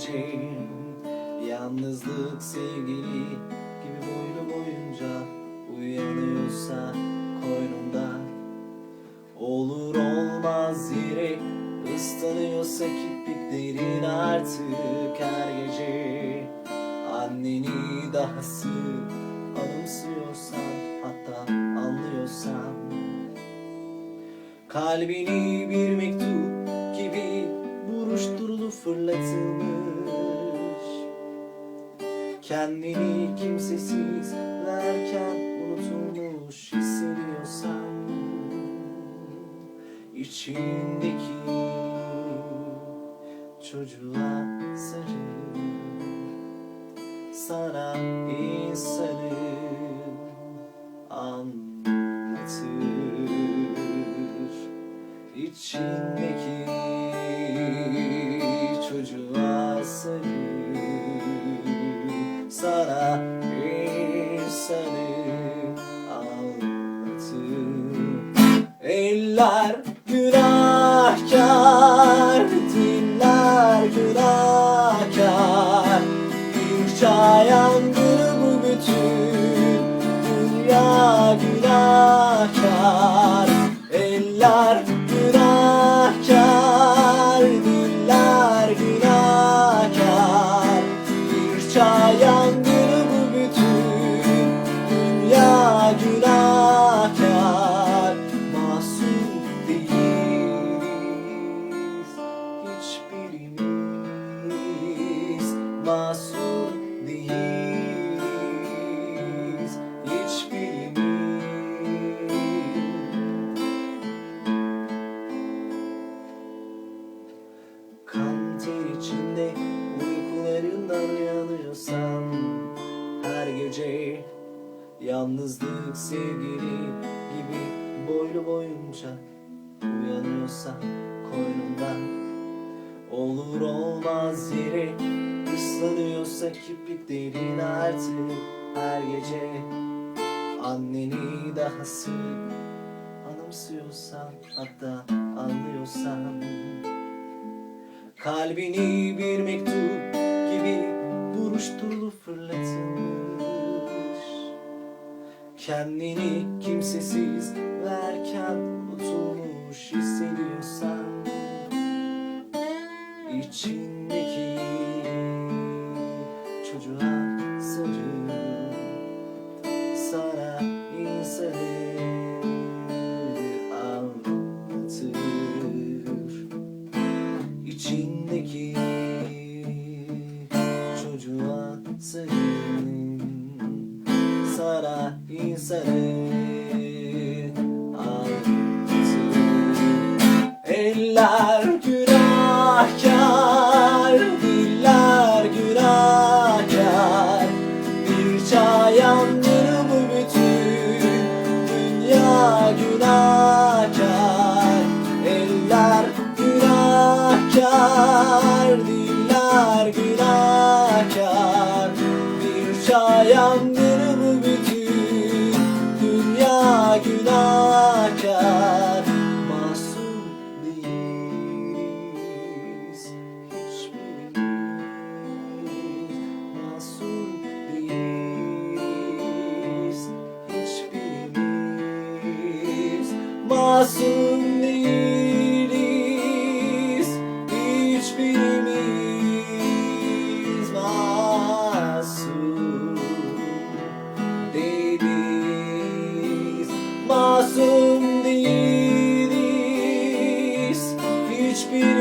Gece yalnızlık sevgili gibi boylu boyunca Uyanıyorsa koynunda Olur olmaz yere ıslanıyorsa kirpiklerin artık her gece. Anneni daha sık anımsıyorsan hatta anlıyorsan. Kalbini bir mektup gibi buruşturulu fırlatılmış. Kendini kimsesiz verken unutulmuş hissediyorsan içindeki çocuğa sarıl. Sana insanı Eller günahkar, diller günahkar. Bir çayandır bu bütün dünya günahkar. Eller Masum değiliz hiçbirimiz. Kan ter içinde uykularından uyanıyorsan Her gece yalnızlık sevgili gibi boylu boyunca Uyanıyorsan koynundan Olur olmaz yere ıslanıyorsa kirpiklerin artık her gece. Anneni daha sık anımsıyorsan hatta anlıyorsan. Kalbini bir mektup gibi buruşturulu fırlatılmış. Kendini kimsesiz verken unutulmuş hissediyorsan. İçindeki çocuğa sarıl Sana insanı anlatır. İçindeki çocuğa sarıl Sana günahkar Eller günahkar, diller günahkar Bir çayandır bu Masum değiliz hiçbirimiz Masum değiliz Masum değiliz Hiçbirimiz